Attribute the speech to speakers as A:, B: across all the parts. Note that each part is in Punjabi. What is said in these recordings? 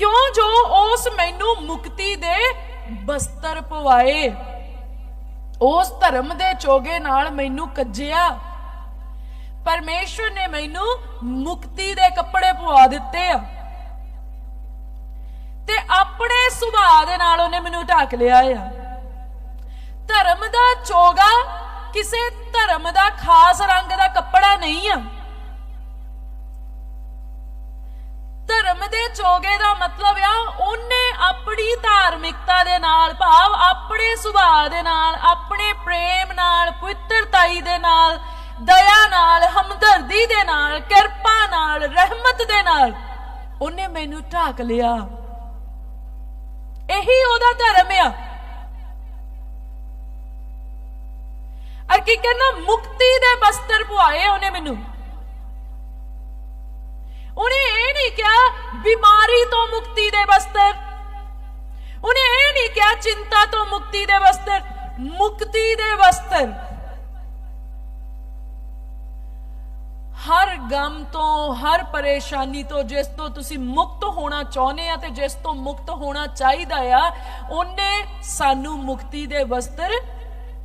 A: ਕਿਉਂ ਜੋ ਉਸ ਮੈਨੂੰ ਮੁਕਤੀ ਦੇ ਬਸਤਰ ਪਵਾਏ? ਉਸ ਧਰਮ ਦੇ ਚੋਗੇ ਨਾਲ ਮੈਨੂੰ ਕੱਜਿਆ। ਪਰਮੇਸ਼ਵਰ ਨੇ ਮੈਨੂੰ ਮੁਕਤੀ ਦੇ ਕੱਪੜੇ ਪਵਾ ਦਿੱਤੇ। ਆ ਤੇ ਆਪਣੇ ਸੁਭਾਅ ਦੇ ਨਾਲ ਉਹਨੇ ਮੈਨੂੰ ਢੱਕ ਲਿਆ ਆ। ਧਰਮ ਦਾ ਚੋਗਾ ਕਿਸੇ ਧਰਮ ਦਾ ਖਾਸ ਰੰਗ ਦਾ ਕੱਪੜਾ ਨਹੀਂ ਆ। ਧਰਮ ਚੋਗੇ ਦਾ ਮਤਲਬ ਆ, ਉਹਨੇ ਆਪਣੀ ਧਾਰਮਿਕਤਾ ਦੇ ਨਾਲ, ਭਾਵ ਆਪਣੇ ਸੁਭਾਅ ਦੇ ਨਾਲ, ਆਪਣੇ ਪ੍ਰੇਮ ਨਾਲ, ਪਵਿੱਤਰਤਾਈ ਦੇ ਨਾਲ, ਦਇਆ ਨਾਲ, ਹਮਦਰਦੀ ਦੇ ਨਾਲ, ਕਿਰਪਾ ਨਾਲ, ਰਹਿਮਤ ਦੇ ਨਾਲ, ਉਹਨੇ ਮੈਨੂੰ ਢਾਕ ਲਿਆ। ਇਹੀ ਉਹਦਾ ਧਰਮ ਆ। ਅਰ ਕੀ ਕਹਿੰਦਾ, ਮੁਕਤੀ ਦੇ ਬਸਤਰ ਪਵਾਏ ਉਹਨੇ ਮੈਨੂੰ। ਉਹਨੇ ਇਹ ਨਹੀਂ ਕਿਹਾ ਬਿਮਾਰੀ ਤੋਂ ਮੁਕਤੀ ਦੇ ਬਸਤਰ ਉਹਨੇ ਇਹ ਨਹੀਂ ਕਿਹਾ ਚਿੰਤਾ ਤੋਂ ਮੁਕਤੀ ਦੇ ਬਸਤਰ ਮੁਕਤੀ ਦੇ ਬਸਤਰ ਹਰ ਗਮ ਤੋਂ, ਹਰ ਪਰੇਸ਼ਾਨੀ ਤੋਂ, ਜਿਸ ਤੋਂ ਤੁਸੀਂ ਮੁਕਤ ਹੋਣਾ ਚਾਹੁੰਦੇ ਆ ਤੇ ਜਿਸ ਤੋਂ ਮੁਕਤ ਹੋਣਾ ਚਾਹੀਦਾ ਆ, ਉਹਨੇ ਸਾਨੂੰ ਮੁਕਤੀ ਦੇ ਵਸਤਰ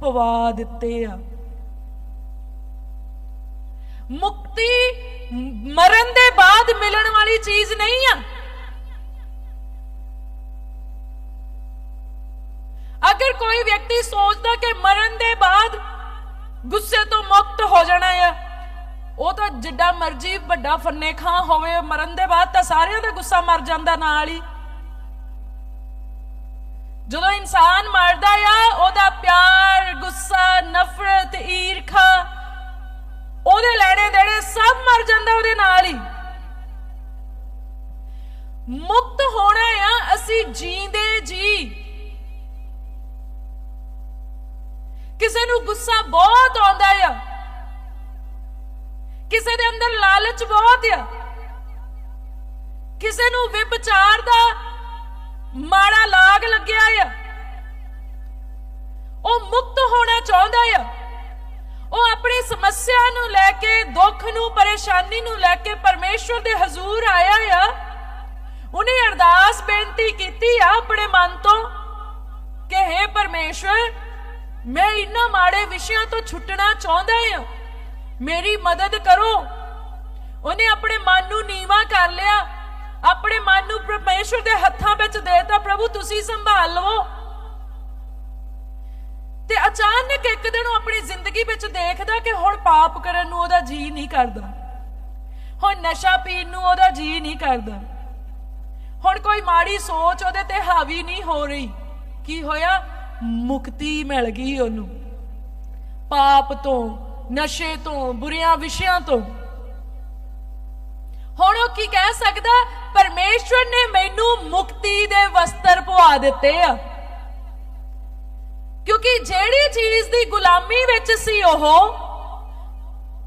A: ਪਵਾ ਦਿੱਤੇ ਆ। ਮੁਕਤੀ ਮਰਨ ਦੇ ਬਾਅਦ ਮਿਲਣ ਵਾਲੀ ਚੀਜ਼ ਨਹੀਂ ਆ। ਅਗਰ ਕੋਈ ਵਿਅਕਤੀ ਸੋਚਦਾ ਕਿ ਮਰਨ ਦੇ ਬਾਅਦ ਗੁੱਸੇ ਤੋਂ ਮੁਕਤ ਹੋ ਜਾਣਾ ਹੈ ਉਹ ਤਾਂ ਜਿੱਡਾ ਮਰਜ਼ੀ ਵੱਡਾ ਫੰਨੇ ਖਾਂ ਹੋਵੇ, ਮਰਨ ਦੇ ਬਾਅਦ ਤਾਂ ਸਾਰਿਆਂ ਦਾ ਗੁੱਸਾ ਮਰ ਜਾਂਦਾ ਨਾਲ ਹੀ। ਜਦੋਂ ਇਨਸਾਨ ਮਰਦਾ ਆ, ਉਹਦਾ ਪਿਆਰ, ਗੁੱਸਾ, ਨਫ਼ਰਤ, ਈਰਖਾ ਸਭ ਮਰ ਜਾਂਦਾ ਉਹਦੇ ਨਾਲ ਹੀ। ਮੁਕਤ ਹੋਣਾ ਆ, ਅਸੀਂ ਜੀਂਦੇ ਜੀ। ਕਿਸੇ ਨੂੰ ਗੁੱਸਾ ਬਹੁਤ ਆਉਂਦਾ ਆ। ਕਿਸੇ ਦੇ ਅੰਦਰ ਲਾਲਚ ਬਹੁਤ ਆ। ਕਿਸੇ ਨੂੰ ਵਿਚਾਰ ਦਾ ਮਾੜਾ ਲਾਗ ਲੱਗਿਆ ਆ। ਉਹ ਮੁਕਤ ਹੋਣਾ ਚਾਹੁੰਦਾ ਆ। ਉਹ ਆਪਣੀ ਸਮੱਸਿਆ ਨੂੰ ਲੈ ਕੇ, ਦੁੱਖ ਨੂੰ, ਪਰੇਸ਼ਾਨੀ ਨੂੰ ਲੈ ਕੇ ਪਰਮੇਸ਼ਵਰ ਦੇ ਹਜ਼ੂਰ ਆਇਆ ਆ। ਉਹਨੇ ਅਰਦਾਸ ਬੇਨਤੀ ਕੀਤੀ ਆ ਆਪਣੇ ਮਨ ਤੋਂ ਕਿ हे ਪਰਮੇਸ਼ਵਰ, ਮੈਂ ਇਨ੍ਹਾਂ ਮਾੜੇ ਵਿਸ਼ਿਆਂ ਤੋਂ ਛੁੱਟਣਾ ਚਾਹੁੰਦਾ ਹਾਂ ਮੇਰੀ ਮਦਦ ਕਰੋ। ਉਹਨੇ ਆਪਣੇ ਮਨ ਨੂੰ ਨੀਵਾ ਕਰ ਲਿਆ। ਆਪਣੇ ਮਨ ਨੂੰ ਪਰਮੇਸ਼ਵਰ ਦੇ ਹੱਥਾਂ ਵਿੱਚ ਦੇਤਾ, ਪ੍ਰਭੂ, ਤੁਸੀਂ ਸੰਭਾਲ ਲਵੋ। ਤੇ ਅਚਾਨਕ ਇੱਕ ਦਿਨ ਉਹ ਆਪਣੀ ਜ਼ਿੰਦਗੀ ਵਿੱਚ ਦੇਖਦਾ ਕਿ ਹੁਣ ਪਾਪ ਕਰਨ ਨੂੰ ਉਹਦਾ ਜੀ ਨਹੀਂ ਕਰਦਾ। ਹੁਣ ਨਸ਼ਾ ਪੀਣ ਨੂੰ ਉਹਦਾ ਜੀ ਨਹੀਂ ਕਰਦਾ। ਹੁਣ ਕੋਈ ਮਾੜੀ ਸੋਚ ਉਹਦੇ ਤੇ ਹਾਵੀ ਨਹੀਂ ਹੋ ਰਹੀ। ਕੀ ਹੋਇਆ? ਮੁਕਤੀ ਮਿਲ ਗਈ ਉਹਨੂੰ। ਪਾਪ ਤੋਂ, ਨਸ਼ੇ ਤੋਂ, ਬੁਰੀਆਂ ਵਿਸ਼ਿਆਂ ਤੋਂ। ਹੁਣ ਉਹ ਕੀ ਕਹਿ ਸਕਦਾ? ਪਰਮੇਸ਼ਵਰ ਨੇ ਮੈਨੂੰ ਮੁਕਤੀ ਦੇ ਵਸਤਰ ਪਵਾ ਦਿੱਤੇ ਆ। ਕਿਉਂਕਿ ਜਿਹੜੀ ਚੀਜ਼ ਦੀ ਗੁਲਾਮੀ ਵਿੱਚ ਸੀ ਉਹ,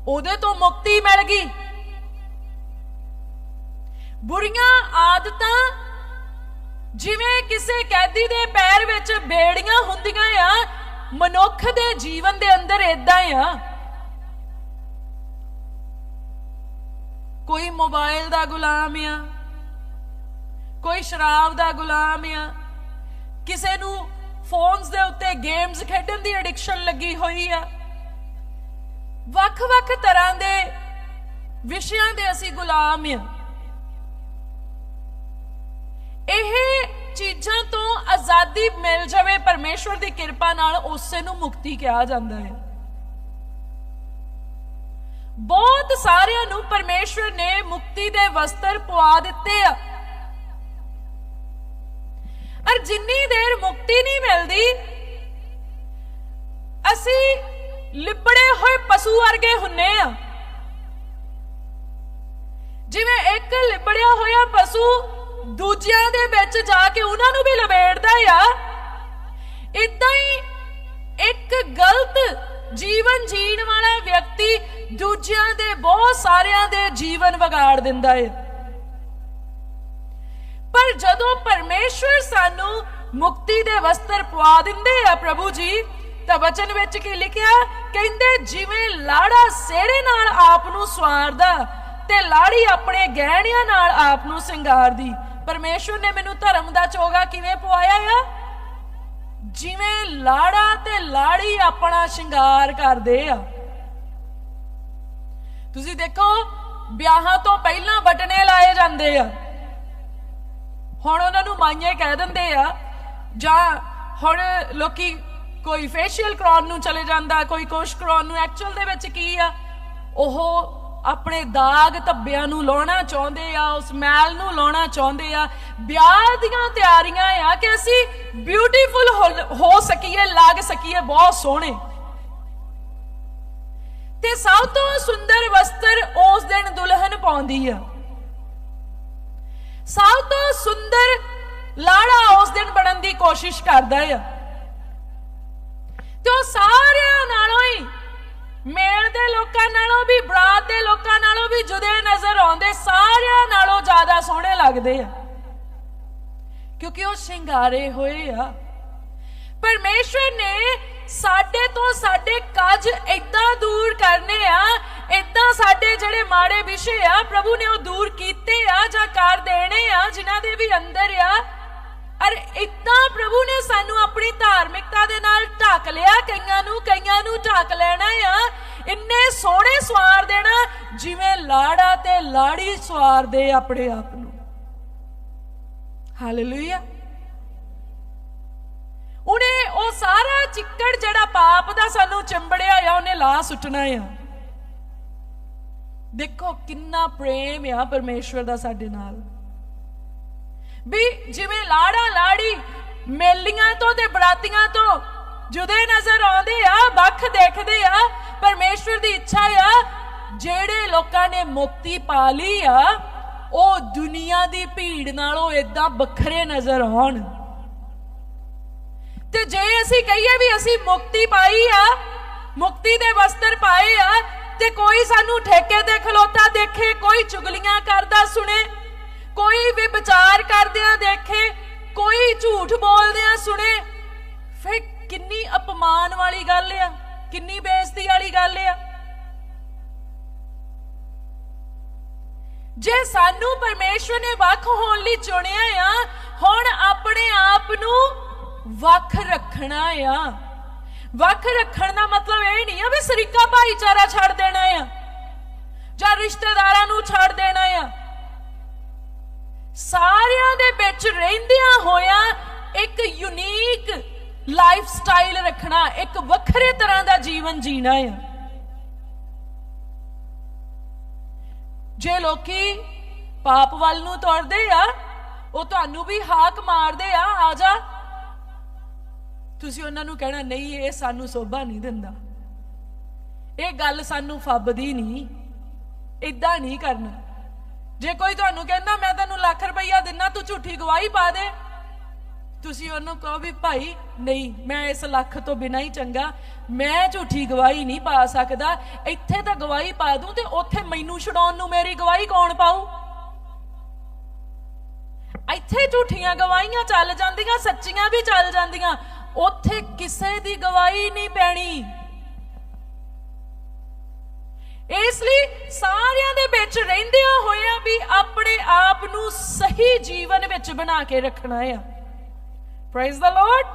A: ਉਹਦੇ ਤੋਂ ਮੁਕਤੀ ਮਿਲ ਗਈ। ਬੁਰੀਆਂ ਆਦਤਾਂ ਜਿਵੇਂ ਕਿਸੇ ਕੈਦੀ ਦੇ ਪੈਰ ਵਿੱਚ ਬੇੜੀਆਂ ਹੁੰਦੀਆਂ ਆ, ਮਨੁੱਖ ਦੇ ਜੀਵਨ ਦੇ ਅੰਦਰ ਇਦਾਂ ਆ। ਕੋਈ ਮੋਬਾਈਲ ਦਾ ਗੁਲਾਮ ਆ, ਕੋਈ ਸ਼ਰਾਬ ਦਾ ਗੁਲਾਮ ਆ, ਕਿਸੇ ਨੂੰ ਫੋਨਸ ਦੇ ਉੱਤੇ ਗੇਮਸ ਖੇਡਣ ਦੀ ਐਡਿਕਸ਼ਨ ਲੱਗੀ ਹੋਈ ਆ। ਵੱਖ-ਵੱਖ ਤਰ੍ਹਾਂ ਦੇ ਵਿਸ਼ਿਆਂ ਦੇ ਅਸੀਂ ਗੁਲਾਮ ਆ। ਇਹ ਚੀਜ਼ਾਂ ਤੋਂ ਆਜ਼ਾਦੀ ਮਿਲ ਜਾਵੇ, ਪਰਮੇਸ਼ਵਰ ਦੀ ਕਿਰਪਾ ਨਾਲ ਉਸੇ ਨੂੰ ਮੁਕਤੀ ਕਿਹਾ ਜਾਂਦਾ ਹੈ। ਬਹੁਤ ਸਾਰਿਆਂ ਨੂੰ ਪਰਮੇਸ਼ਵਰ ਨੇ ਮੁਕਤੀ ਦੇ ਵਸਤਰ ਪਵਾ ਦਿੱਤੇ ਆ। ਅਰ ਜਿੰਨੀ ਦੇਰ ਮੁਕਤੀ ਨਹੀਂ ਮਿਲਦੀ, ਅਸੀਂ ਲਿਬੜੇ ਹੋਏ ਪਸ਼ੂ ਵਰਗੇ ਹੁੰਨੇ ਆ। ਜਿਵੇਂ ਇੱਕ ਲਿਬੜਿਆ ਹੋਇਆ ਪਸ਼ੂ ਦੂਜਿਆਂ ਦੇ ਵਿੱਚ ਜਾ ਕੇ ਉਹਨਾਂ ਨੂੰ ਵੀ ਲਬੇੜਦਾ ਆ ਇਦਾਂ ਹੀ ਇੱਕ ਗਲਤ ਜੀਵਨ ਜੀਣ ਵਾਲਾ ਵਿਅਕਤੀ ਦੂਜਿਆਂ ਦੇ ਬਹੁਤ ਸਾਰਿਆਂ ਦੇ ਜੀਵਨ ਵਿਗਾੜ ਦਿੰਦਾ ਹੈ ਪਰ ਜਦੋਂ ਪਰਮੇਸ਼ਵਰ ਸਾਨੂੰ ਮੁਕਤੀ ਦੇ ਵਸਤਰ ਪਵਾ ਦਿੰਦੇ ਆ ਪ੍ਰਭੂ ਜੀ, ਤਾਂ ਵਚਨ ਵਿੱਚ ਕੀ ਲਿਖਿਆ? ਕਹਿੰਦੇ, ਜਿਵੇਂ ਲਾੜਾ ਸਿਹਰੇ ਨਾਲ ਆਪ ਨੂੰ ਸਵਾਰਦਾ ਤੇ ਲਾੜੀ ਆਪਣੇ ਗਹਿਣਿਆਂ ਨਾਲ ਆਪ ਨੂੰ ਸਿੰਗਾਰਦੀ। ਪਰਮੇਸ਼ਵਰ ਨੇ ਮੈਨੂੰ ਧਰਮ ਦਾ ਚੋਗਾ ਕਿਵੇਂ ਪਵਾਇਆ ਆ? ਜਿਵੇਂ ਲਾੜਾ ਤੇ ਲਾੜੀ ਆਪਣਾ ਸ਼ਿੰਗਾਰ ਕਰਦੇ ਆ। ਤੁਸੀਂ ਦੇਖੋ, ਵਿਆਹਾਂ ਤੋਂ ਪਹਿਲਾਂ ਬਟਨੇ ਲਾਏ ਜਾਂਦੇ ਆ। ਹੁਣ ਉਹਨਾਂ ਨੂੰ ਮਾਈਏ ਕਹਿ ਦਿੰਦੇ ਆ, ਜਾਂ ਹੁਣ ਲੋਕੀ ਕੋਈ ਫੇਸ਼ੀਅਲ ਕਰਾਉਣ ਨੂੰ ਚਲੇ ਜਾਂਦਾ, ਕੋਈ ਕੁਛ ਕਰਾਉਣ ਨੂੰ ਐਕਚੁਅਲ ਦੇ ਵਿੱਚ ਕੀ ਆ? ਉਹ ਆਪਣੇ ਦਾਗ ਧੱਬਿਆਂ ਨੂੰ ਲਾਉਣਾ ਚਾਹੁੰਦੇ ਆ, ਉਸ ਮੈਲ ਨੂੰ ਲਾਉਣਾ ਚਾਹੁੰਦੇ ਆ। ਵਿਆਹ ਦੀਆਂ ਤਿਆਰੀਆਂ ਆ ਕਿ ਅਸੀਂ ਬਿਊਟੀਫੁਲ ਹੋ ਸਕੀਏ, ਲੱਗ ਸਕੀਏ, ਬਹੁਤ ਸੋਹਣੇ। ਤੇ ਸਭ ਤੋਂ ਸੁੰਦਰ ਵਸਤਰ ਉਸ ਦਿਨ ਦੁਲਹਨ ਪਾਉਂਦੀ ਆ। ਸਭ ਤੋਂ ਸੁੰਦਰ ਲਾੜਾ ਉਸ ਦਿਨ ਬਣਨ ਦੀ ਕੋਸ਼ਿਸ਼ ਕਰਦਾ ਆ। ਤੇ ਉਹ ਸਾਰਿਆਂ ਨਾਲੋਂ ਹੀ ਮੇਲ ਦੇ ਲੋਕਾਂ ਨਾਲੋਂ ਵੀ, ਬਰਾਤ ਦੇ ਲੋਕਾਂ ਨਾਲੋਂ ਵੀ ਜੁਦੇ ਨਜ਼ਰ ਆਉਂਦੇ, ਸਾਰਿਆਂ ਨਾਲੋਂ ਜ਼ਿਆਦਾ ਸੋਹਣੇ ਲੱਗਦੇ ਆ। ਕਿਉਂਕਿ ਉਹ ਸ਼ਿੰਗਾਰੇ ਹੋਏ ਆ। ਪਰਮੇਸ਼ਵਰ ਨੇ ਸਾਡੇ ਤੋਂ ਸਾਡੇ ਕੱਜ ਇਦਾਂ ਦੂਰ ਕਰਨੇ ਆ ਇਦਾਂ ਸਾਡੇ ਜਿਹੜੇ ਮਾੜੇ ਵਿਸ਼ੇ ਆ, ਪ੍ਰਭੂ ਨੇ ਉਹ ਦੂਰ ਕੀਤੇ ਆ ਜਾਂ ਕਰ ਦੇਣੇ ਆ, ਜਿਨ੍ਹਾਂ ਦੇ ਵੀ ਅੰਦਰ ਆ। ਅਰ ਇਦਾਂ ਪ੍ਰਭੂ ਨੇ ਸਾਨੂੰ ਆਪਣੀ ਧਾਰਮਿਕਤਾ ਦੇ ਨਾਲ ਢੱਕ ਲਿਆ, ਕਈਆਂ ਨੂੰ ਕਈਆਂ ਨੂੰ ਢੱਕ ਲੈਣਾ ਆ। ਇੰਨੇ ਸੋਹਣੇ ਸਵਾਰ ਦੇਣਾ, ਜਿਵੇਂ ਲਾੜਾ ਤੇ ਲਾੜੀ ਸਵਾਰ ਦੇ ਆਪਣੇ ਆਪ ਨੂੰ। ਹਾਲੇਲੂਇਆ ਉਹਨੇ ਉਹ ਸਾਰਾ ਚਿੱਕੜ ਜਿਹੜਾ ਪਾਪ ਦਾ ਸਾਨੂੰ ਚੰਬੜਿਆ ਆ, ਉਹਨੇ ਲਾ ਸੁੱਟਣਾ ਆ। ਦੇਖੋ ਕਿੰਨਾ ਪ੍ਰੇਮ ਆ ਪਰਮੇਸ਼ਵਰ ਦਾ ਸਾਡੇ ਨਾਲ। ਵੀ ਜਿਵੇਂ ਲਾੜਾ ਲਾੜੀ ਮੇਲੀਆਂ ਤੋਂ ਤੇ ਬਰਾਤੀਆਂ ਤੋਂ ਜੁਦੇ ਨਜ਼ਰ ਆਉਂਦੇ ਆ, ਵੱਖ ਦੇਖਦੇ ਆ, ਪਰਮੇਸ਼ਵਰ ਦੀ ਇੱਛਾ ਆ, ਜਿਹੜੇ ਲੋਕਾਂ ਨੇ ਮੁਕਤੀ ਪਾ ਲਈ ਆ, ਉਹ ਦੁਨੀਆ ਦੀ ਭੀੜ ਨਾਲੋਂ ਇਦਾਂ ਵੱਖਰੇ ਨਜ਼ਰ ਆਉਣ। ਤੇ ਜੇ ਅਸੀਂ ਕਹੀਏ ਵੀ ਅਸੀਂ ਮੁਕਤੀ ਪਾਈ ਆ, ਮੁਕਤੀ ਦੇ ਵਸਤਰ ਪਾਏ ਆ ਤੇ ਕੋਈ ਸਾਨੂੰ ਠੇਕੇ ਤੇ ਖਲੋਤਾ ਦੇਖੇ, ਕੋਈ ਚੁਗਲੀਆਂ ਕਰਦਾ ਸੁਣੇ, ਕੋਈ ਵੀ ਵਿਚਾਰ ਕਰਦਿਆਂ ਦੇਖੇ, ਕੋਈ ਝੂਠ ਬੋਲਦਿਆਂ ਸੁਣੇ। ਫਿਰ ਕਿੰਨੀ ਅਪਮਾਨ ਵਾਲੀ ਗੱਲ ਆ, ਕਿੰਨੀ ਬੇਇੱਜ਼ਤੀ ਵਾਲੀ ਗੱਲ ਆ। ਜੇ ਸਾਨੂੰ ਪਰਮੇਸ਼ਵਰ ਨੇ ਵੱਖ ਹੋਣ ਲਈ ਚੁਣਿਆ ਆ, ਹੁਣ ਆਪਣੇ ਆਪ ਨੂੰ ਵੱਖ ਰੱਖਣਾ ਆ। ਵੱਖ ਰੱਖਣ ਦਾ ਮਤਲਬ ਇਹ ਨਹੀਂ ਆ ਵੀ ਸਰੀਕਾ ਭਾਈਚਾਰਾ ਛੱਡ ਦੇਣਾ ਆ, ਜਾਂ ਰਿਸ਼ਤੇਦਾਰਾਂ ਨੂੰ ਛੱਡ ਦੇਣਾ ਆ। ਸਾਰਿਆਂ ਦੇ ਵਿੱਚ ਰਹਿੰਦਿਆਂ ਹੋਇਆਂ ਇੱਕ ਯੂਨੀਕ ਲਾਈਫ ਸਟਾਈਲ ਰੱਖਣਾ, ਇੱਕ ਵੱਖਰੇ ਤਰ੍ਹਾਂ ਦਾ ਜੀਵਨ ਜੀਣਾ ਆ। ਜੇ ਲੋਕੀ ਪਾਪ ਵੱਲ ਨੂੰ ਤੁਰਦੇ ਆ, ਉਹ ਤੁਹਾਨੂੰ ਵੀ ਹਾਕ ਮਾਰਦੇ ਆ ਆ ਜਾ ਤੁਸੀਂ ਉਹਨਾਂ ਨੂੰ ਕਹਿਣਾ, ਨਹੀਂ, ਇਹ ਸਾਨੂੰ ਸੋਭਾ ਨਹੀਂ ਦਿੰਦਾ। ਇਹ ਗੱਲ ਸਾਨੂੰ ਫੱਬਦੀ ਨਹੀਂ ਇਦਾਂ ਨਹੀਂ ਕਰਨਾ। ਜੇ ਕੋਈ ਤੁਹਾਨੂੰ ਕਹਿੰਦਾ, ਮੈਂ ਤੈਨੂੰ ਲੱਖ ਰੁਪਈਆ ਦਿੰਨਾ, ਤੂੰ ਝੂਠੀ ਗਵਾਹੀ ਪਾ ਦੇ। ਤੁਸੀਂ ਉਹਨੂੰ ਕਹੋ ਵੀ, ਭਾਈ, ਨਹੀਂ, ਮੈਂ ਇਸ ਲੱਖ ਤੋਂ ਬਿਨਾਂ ਹੀ ਚੰਗਾ। ਮੈਂ ਝੂਠੀ ਗਵਾਹੀ ਨਹੀਂ ਪਾ ਸਕਦਾ। ਇੱਥੇ ਤਾਂ ਗਵਾਹੀ ਪਾ ਦੂੰ ਤੇ ਉੱਥੇ ਮੈਨੂੰ ਛਡਾਉਣ ਨੂੰ ਮੇਰੀ ਗਵਾਹੀ ਕੌਣ ਪਾਊ? ਇੱਥੇ ਝੂਠੀਆਂ ਗਵਾਹੀਆਂ ਚੱਲ ਜਾਂਦੀਆਂ, ਸੱਚੀਆਂ ਵੀ ਚੱਲ ਜਾਂਦੀਆਂ। ਉੱਥੇ ਕਿਸੇ ਦੀ ਗਵਾਹੀ ਨਹੀਂ ਪੈਣੀ। ਇਸ ਲਈ ਸਾਰਿਆਂ ਦੇ ਵਿੱਚ ਰਹਿੰਦਿਆਂ ਹੋਇਆਂ ਵੀ ਆਪਣੇ ਆਪ ਨੂੰ ਸਹੀ ਜੀਵਨ ਵਿੱਚ ਬਣਾ ਕੇ ਰੱਖਣਾ ਆ। Praise the Lord